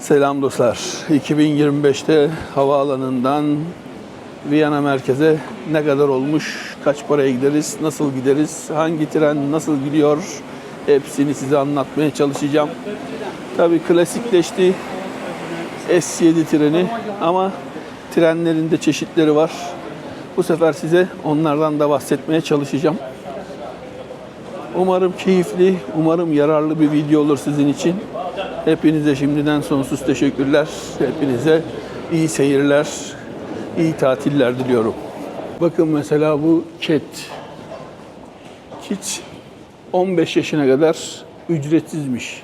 Selam dostlar. 2025'te havaalanından Viyana merkeze ne kadar olmuş, kaç paraya gideriz, nasıl gideriz, hangi tren nasıl gidiyor hepsini size anlatmaya çalışacağım. Tabii klasikleşti S7 treni ama trenlerin de çeşitleri var. Bu sefer size onlardan da bahsetmeye çalışacağım. Umarım keyifli, umarım yararlı bir video olur sizin için. Hepinize şimdiden sonsuz teşekkürler. Hepinize iyi seyirler, iyi tatiller diliyorum. Bakın mesela bu Ket. Kit 15 yaşına kadar ücretsizmiş.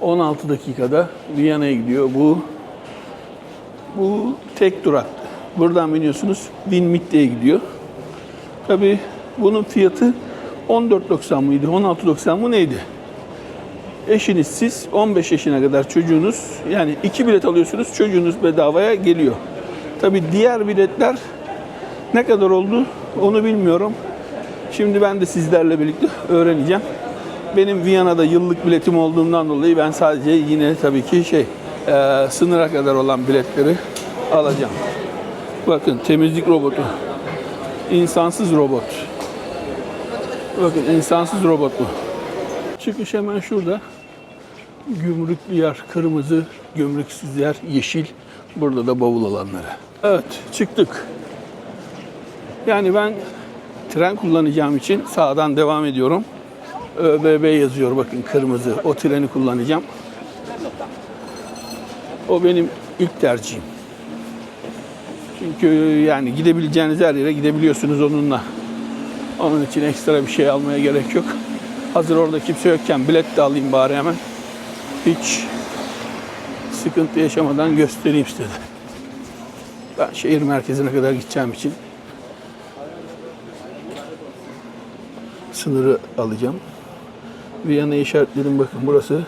16 dakikada Viyana'ya gidiyor. Bu bu tek durak. Buradan biniyorsunuz Winmitte'ye gidiyor. Tabii bunun fiyatı 14.90 mıydı, 16.90 mı neydi? Eşiniz siz 15 yaşına kadar çocuğunuz yani iki bilet alıyorsunuz çocuğunuz bedavaya geliyor. Tabii diğer biletler ne kadar oldu onu bilmiyorum. Şimdi ben de sizlerle birlikte öğreneceğim. Benim Viyana'da yıllık biletim olduğundan dolayı ben sadece yine tabii ki şey e, sınıra kadar olan biletleri alacağım. Bakın temizlik robotu. İnsansız robot. Bakın insansız robot bu. Çıkış hemen şurada. Gümrüklü yer kırmızı, gümrüksüz yer yeşil. Burada da bavul alanları. Evet çıktık. Yani ben tren kullanacağım için sağdan devam ediyorum. ÖBB yazıyor bakın kırmızı. O treni kullanacağım. O benim ilk tercihim. Çünkü yani gidebileceğiniz her yere gidebiliyorsunuz onunla. Onun için ekstra bir şey almaya gerek yok. Hazır orada kimse yokken bilet de alayım bari hemen. Hiç sıkıntı yaşamadan göstereyim size. Ben şehir merkezine kadar gideceğim için sınırı alacağım. Viyana işaretledim bakın burası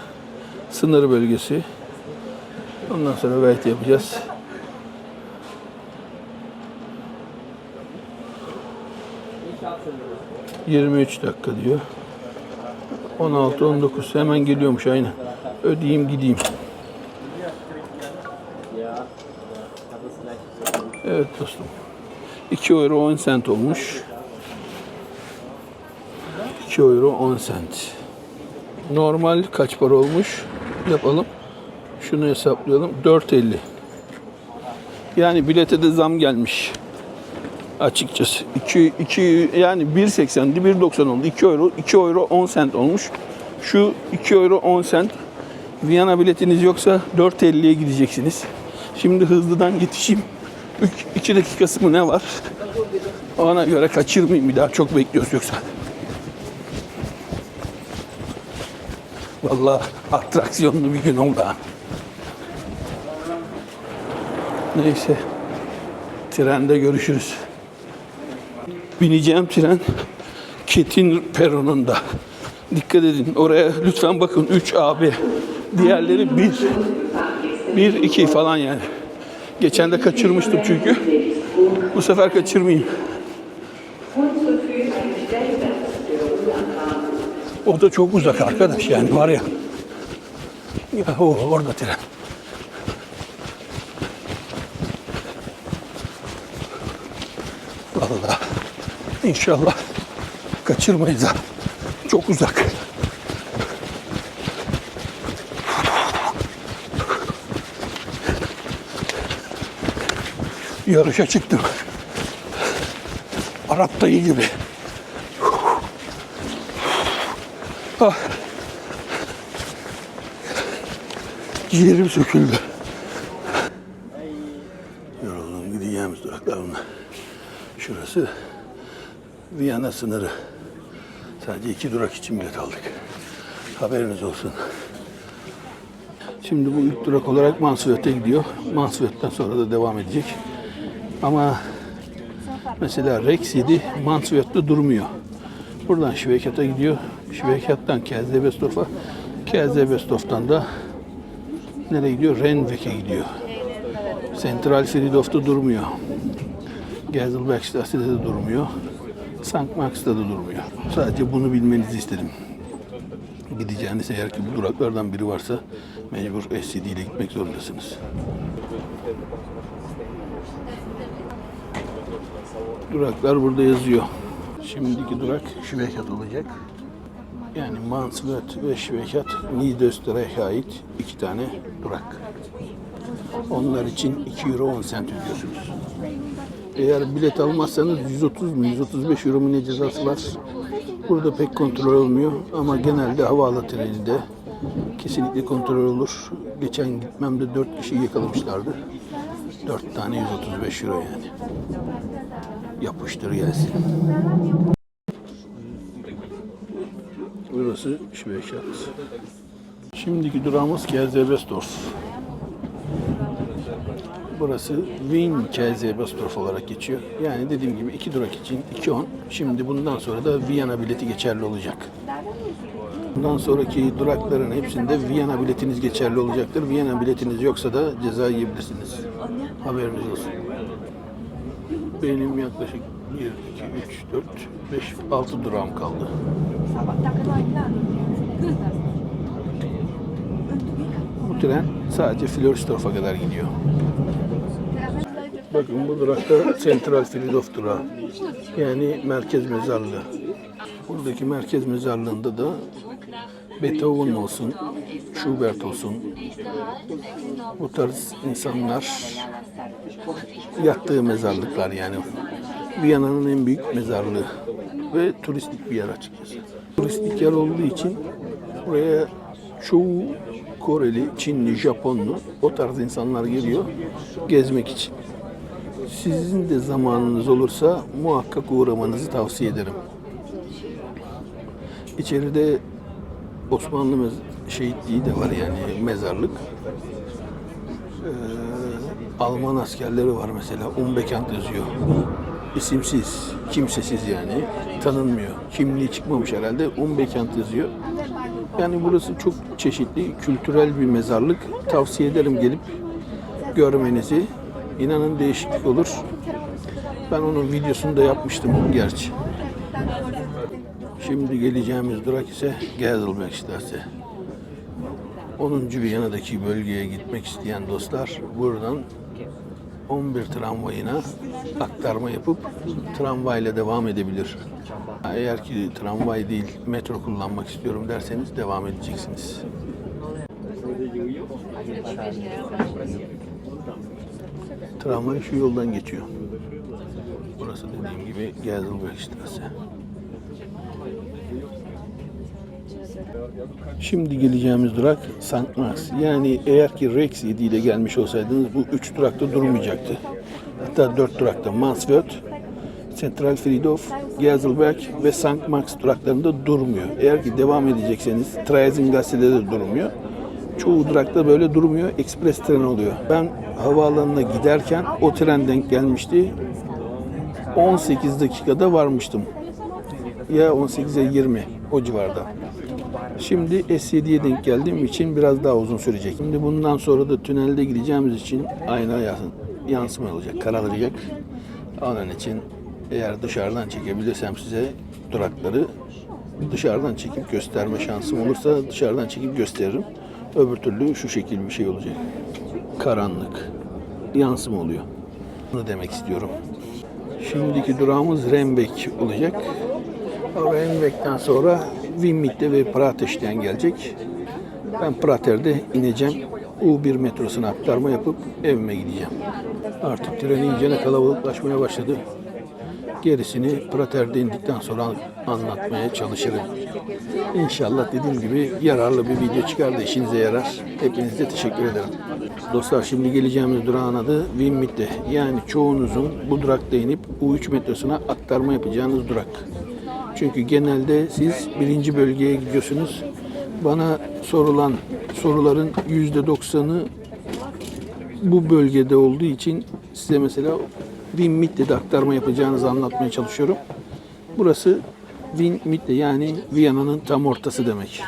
sınır bölgesi. Ondan sonra wait yapacağız. ...23 dakika diyor. 16-19 hemen geliyormuş aynı. Ödeyeyim gideyim. Evet dostum. 2 euro 10 sent olmuş. 2 euro 10 sent. Normal kaç para olmuş? Yapalım. Şunu hesaplayalım. 4.50. Yani bilete de zam gelmiş. Açıkçası. 2, 2 yani 1.80'di 1.90 oldu. 2 euro 2 euro 10 sent olmuş. Şu 2 euro 10 sent. Viyana biletiniz yoksa 4.50'ye gideceksiniz. Şimdi hızlıdan yetişeyim. 2 dakikası mı ne var? Ona göre kaçırmayayım bir daha. Çok bekliyoruz yoksa. Vallahi atraksiyonlu bir gün oldu ha. Neyse. Trende görüşürüz. Bineceğim tren Ketin peronunda. Dikkat edin. Oraya lütfen bakın 3 AB. Diğerleri 1. 1 2 falan yani. Geçen de kaçırmıştım çünkü. Bu sefer kaçırmayayım. O da çok uzak arkadaş yani var ya. Ya o orada tren. Vallahi inşallah kaçırmayız ha. Çok uzak. Yarışa çıktım. Arap dayı gibi. Ah. Ciğerim söküldü. Yoruldum gideceğimiz duraklar bunlar. Şurası Viyana sınırı. Sadece iki durak için bilet aldık. Haberiniz olsun. Şimdi bu ilk durak olarak Mansfiyat'a gidiyor. Mansfiyat'tan sonra da devam edecek. Ama mesela Rex 7 Mansfiyat'ta durmuyor. Buradan Şivekat'a gidiyor. Şivekat'tan Kerzebestof'a. Kerzebestof'tan da nereye gidiyor? Renvek'e gidiyor. Sentral Fridolf'ta durmuyor. Gerzelbergstadt'ta de durmuyor. St. Marks'ta da durmuyor. Sadece bunu bilmenizi istedim. Gideceğiniz eğer ki bu duraklardan biri varsa Mecbur SCD ile gitmek zorundasınız. Duraklar burada yazıyor. Şimdiki durak Şvekat olacak. Yani Mansvet ve Şvekat Niederösterreich'e ait iki tane durak. Onlar için 2 euro 10 sent ödüyorsunuz. Eğer bilet almazsanız 130 mu 135 euro mu ne cezası var? Burada pek kontrol olmuyor ama genelde havaalanı treninde kesinlikle kontrol olur. Geçen gitmemde 4 kişi yakalamışlardı. 4 tane 135 euro yani. Yapıştır gelsin. Burası Şveşat. Şimdiki durağımız Kerzebesdorf. Burası Wien Kerzebesdorf olarak geçiyor. Yani dediğim gibi iki durak için 2.10. Şimdi bundan sonra da Viyana bileti geçerli olacak. Bundan sonraki durakların hepsinde Viyana biletiniz geçerli olacaktır. Viyana biletiniz yoksa da ceza yiyebilirsiniz. Haberiniz olsun. Benim yaklaşık 1, 2, 3, 4, 5, 6 durağım kaldı. Bu tren sadece Floridsdorf'a kadar gidiyor. Bakın bu durakta Central Friedhof durağı. Yani merkez mezarlığı. Buradaki merkez mezarlığında da Beethoven olsun, Schubert olsun. Bu tarz insanlar yattığı mezarlıklar yani. Viyana'nın en büyük mezarlığı ve turistik bir yer açıkçası. Turistik yer olduğu için buraya çoğu Koreli, Çinli, Japonlu o tarz insanlar geliyor gezmek için. Sizin de zamanınız olursa muhakkak uğramanızı tavsiye ederim. İçeride Osmanlı şehitliği de var yani mezarlık. Ee, Alman askerleri var mesela. Umbekant yazıyor. İsimsiz, kimsesiz yani. Tanınmıyor. Kimliği çıkmamış herhalde. Umbekant yazıyor. Yani burası çok çeşitli, kültürel bir mezarlık. Tavsiye ederim gelip görmenizi. İnanın değişiklik olur. Ben onun videosunu da yapmıştım gerçi. Şimdi geleceğimiz durak ise isterse. 10. Viyana'daki bölgeye gitmek isteyen dostlar buradan 11 tramvayına aktarma yapıp tramvayla devam edebilir. Eğer ki tramvay değil metro kullanmak istiyorum derseniz devam edeceksiniz. Tramvay şu yoldan geçiyor. Burası dediğim gibi Geiselberg Straße. Şimdi geleceğimiz durak St. Max. Yani eğer ki Rex 7 ile gelmiş olsaydınız bu 3 durakta durmayacaktı. Hatta 4 durakta Mansfeld, Central Friedhof, Geiselberg ve St. Max duraklarında durmuyor. Eğer ki devam edecekseniz Treisengasse'de de durmuyor. Çoğu durakta böyle durmuyor. Ekspres tren oluyor. Ben havaalanına giderken o tren denk gelmişti. 18 dakikada varmıştım. Ya 18'e 20 o civarda. Şimdi S7'ye denk geldiğim için biraz daha uzun sürecek. Şimdi bundan sonra da tünelde gideceğimiz için ayna yansıma olacak, kararacak. Onun için eğer dışarıdan çekebilirsem size durakları dışarıdan çekip gösterme şansım olursa dışarıdan çekip gösteririm. Öbür türlü şu şekil bir şey olacak. Karanlık. Yansıma oluyor. Bunu demek istiyorum. Şimdiki durağımız Rembek olacak. Rembek'ten sonra Winmit'te ve Prateş'ten gelecek. Ben Prater'de ineceğim. U1 metrosuna aktarma yapıp evime gideceğim. Artık tren iyice kalabalıklaşmaya başladı. Gerisini Prater'de indikten sonra anlatmaya çalışırım. İnşallah dediğim gibi yararlı bir video çıkar da işinize yarar. Hepinize teşekkür ederim. Dostlar şimdi geleceğimiz durağın adı Winmit'te. Yani çoğunuzun bu durakta inip U3 metrosuna aktarma yapacağınız durak. Çünkü genelde siz birinci bölgeye gidiyorsunuz. Bana sorulan soruların yüzde doksanı bu bölgede olduğu için size mesela Winmit'te de aktarma yapacağınızı anlatmaya çalışıyorum. Burası Winmit'te yani Viyana'nın tam ortası demek.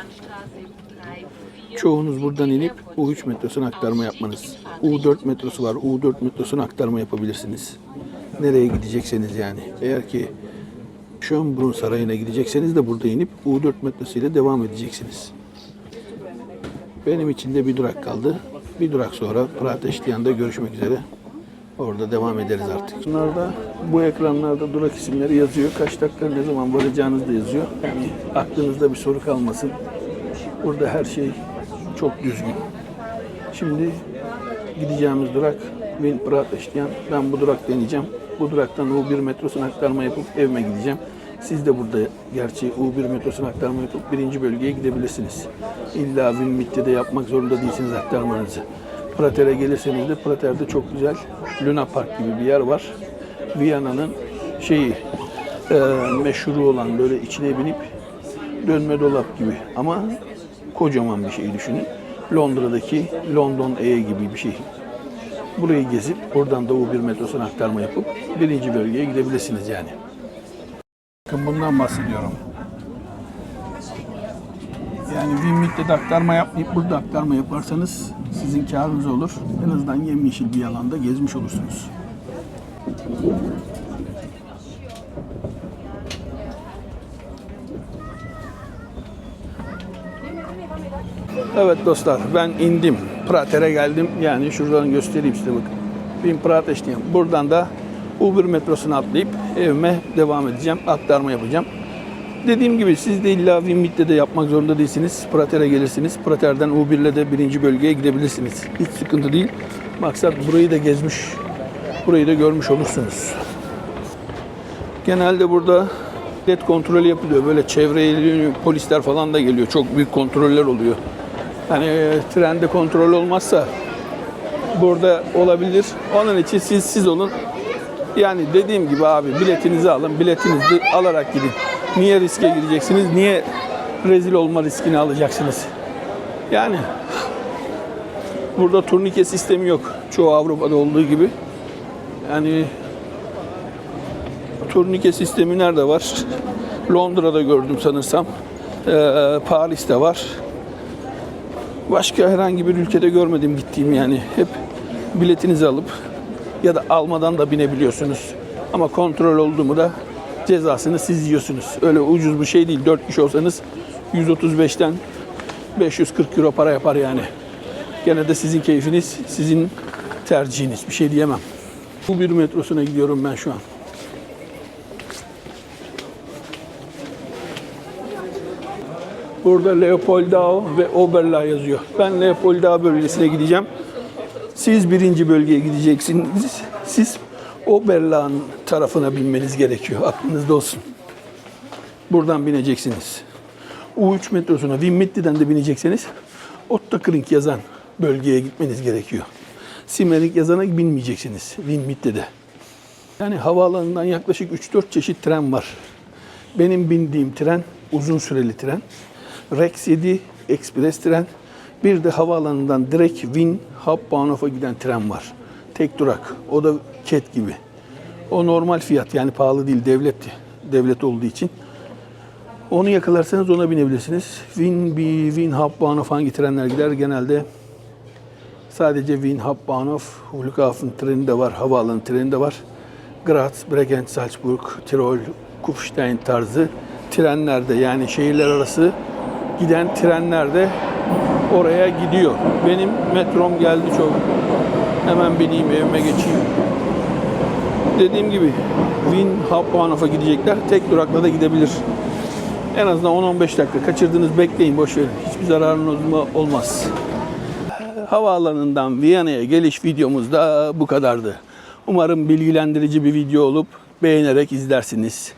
Çoğunuz buradan inip U3 metrosuna aktarma yapmanız. U4 metrosu var. U4 metrosuna aktarma yapabilirsiniz. Nereye gidecekseniz yani. Eğer ki Schönbrunn Sarayı'na gidecekseniz de burada inip U4 metrosu ile devam edeceksiniz. Benim için de bir durak kaldı. Bir durak sonra Prateştiyan'da görüşmek üzere. Orada devam ederiz artık. Bunlarda bu ekranlarda durak isimleri yazıyor. Kaç dakika ne zaman varacağınız da yazıyor. Yani aklınızda bir soru kalmasın. Burada her şey çok düzgün. Şimdi gideceğimiz durak Vin Prateştiyan. Ben bu durak deneyeceğim. Bu duraktan U1 metrosuna aktarma yapıp evime gideceğim. Siz de burada gerçi U1 metrosuna aktarma yapıp birinci bölgeye gidebilirsiniz. İlla Vinmit'te yapmak zorunda değilsiniz aktarmanızı. Prater'e gelirseniz de Prater'de çok güzel Luna Park gibi bir yer var. Viyana'nın şeyi e, meşhuru olan böyle içine binip dönme dolap gibi ama kocaman bir şey düşünün. Londra'daki London E gibi bir şey. Burayı gezip oradan Doğu bir metrosuna aktarma yapıp birinci bölgeye gidebilirsiniz yani. Bakın bundan bahsediyorum. Yani Winmit'te de aktarma yapmayıp burada aktarma yaparsanız sizin karınız olur. En azından yemyeşil bir alanda gezmiş olursunuz. Evet dostlar ben indim. Prater'e geldim. Yani şuradan göstereyim size bakın. Bin Prateş'teyim. Buradan da Uber metrosuna atlayıp evime devam edeceğim. Aktarma yapacağım. Dediğim gibi siz de illa Winmit'te de yapmak zorunda değilsiniz. Prater'e gelirsiniz. Prater'den U1'le de birinci bölgeye gidebilirsiniz. Hiç sıkıntı değil. Maksat burayı da gezmiş, burayı da görmüş olursunuz. Genelde burada bilet kontrolü yapılıyor. Böyle çevreli polisler falan da geliyor. Çok büyük kontroller oluyor. Hani e, trende kontrol olmazsa burada olabilir. Onun için siz siz olun. Yani dediğim gibi abi biletinizi alın. Biletinizi alarak gidin. Niye riske gireceksiniz? Niye rezil olma riskini alacaksınız? Yani burada turnike sistemi yok. Çoğu Avrupa'da olduğu gibi. Yani turnike sistemi nerede var? Londra'da gördüm sanırsam. Ee, Paris'te var. Başka herhangi bir ülkede görmedim gittiğim yani. Hep biletinizi alıp ya da almadan da binebiliyorsunuz. Ama kontrol oldu mu da cezasını siz yiyorsunuz. Öyle ucuz bir şey değil. 4 kişi olsanız 135'ten 540 euro para yapar yani. Gene de sizin keyfiniz, sizin tercihiniz. Bir şey diyemem. Bu bir metrosuna gidiyorum ben şu an. Burada Leopoldau ve Oberla yazıyor. Ben Leopoldau bölgesine gideceğim. Siz birinci bölgeye gideceksiniz. Siz Oberla'nın tarafına binmeniz gerekiyor. Aklınızda olsun. Buradan bineceksiniz. U3 metrosuna Winmitti'den de binecekseniz Ottakring yazan bölgeye gitmeniz gerekiyor. Simmering yazana binmeyeceksiniz Winmitti'de. Yani havaalanından yaklaşık 3-4 çeşit tren var. Benim bindiğim tren uzun süreli tren. Rex 7 Express tren. Bir de havaalanından direkt Wien Hauptbahnhof'a giden tren var. Tek durak. O da ket gibi. O normal fiyat yani pahalı değil devlet devlet olduğu için. Onu yakalarsanız ona binebilirsiniz. Wien, bir Wien Hauptbahnhof hangi trenler gider? Genelde sadece Wien Hauptbahnhof, Flughafen treni de var, havaalanı treni de var. Graz, Bregenz, Salzburg, Tirol, Kufstein tarzı trenlerde yani şehirler arası giden trenler de oraya gidiyor. Benim metrom geldi çok. Hemen bineyim evime geçeyim. Dediğim gibi Wien Hauptbahnhof'a gidecekler. Tek durakla da gidebilir. En azından 10-15 dakika kaçırdınız bekleyin boş verin. Hiçbir zararınız olmaz. Havaalanından Viyana'ya geliş videomuz da bu kadardı. Umarım bilgilendirici bir video olup beğenerek izlersiniz.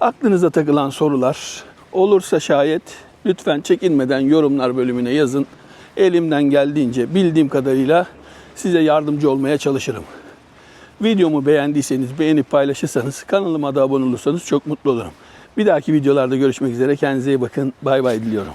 Aklınıza takılan sorular olursa şayet lütfen çekinmeden yorumlar bölümüne yazın. Elimden geldiğince bildiğim kadarıyla size yardımcı olmaya çalışırım. Videomu beğendiyseniz, beğenip paylaşırsanız, kanalıma da abone olursanız çok mutlu olurum. Bir dahaki videolarda görüşmek üzere. Kendinize iyi bakın. Bay bay diliyorum.